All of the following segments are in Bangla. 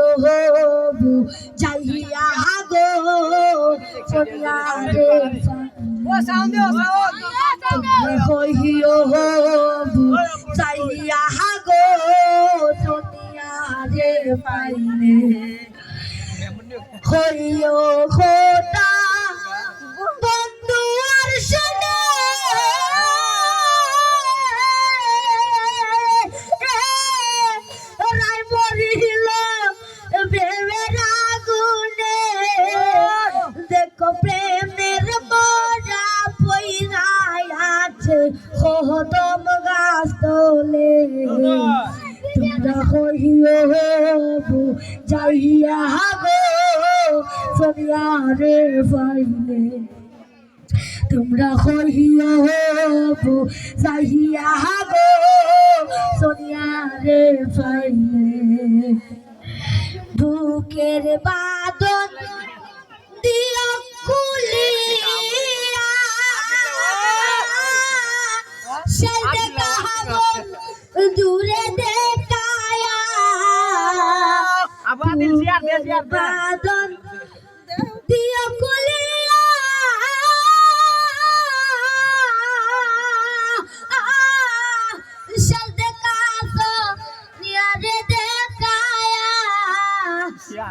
কহিও হবু যাইয়া গো সোনিয়া রে কহিও হবু যাইয়া গো সোনিয়া রে পাইলে। হইও খোদা বন্ধু আর শোনে। তোলে তোমরা কহিও হবু যাইয়া গো সোনিয়া রে পাইলে তোমরা কহিও হবু যাইয়া গো সোনিয়া রে পাইলে বুকের বাদন সেই দেখা হাবন দূরে দেখায়া আবার দিল শেয়ার দে শেয়ার দে বাদন দিও কুলিয়া সেই দেখা নিয়ারে দেখায়া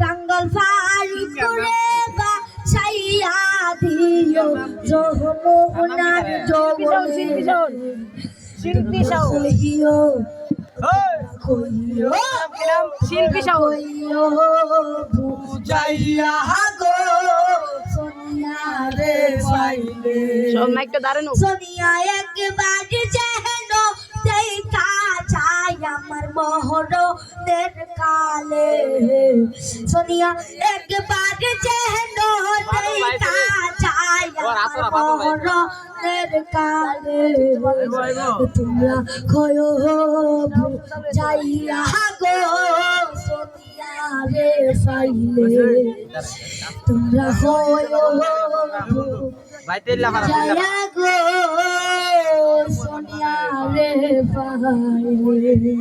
কাঙ্গল ফারি করে বা ছাইয়া দিও যমুনার যমুনে শিল্পী সাউ শিল্পী সাউ সব মাইকটা দাঁড়ানো। সোনিয়া একবার যেন দেখা যায় আমার মোহরদের কালে। সোনিয়া একবার যেন দেখা আমার কালে তোমরা খয় যাইয়া গো রে তোমরা তেল আমার গো সোনিয়া রে পাইলে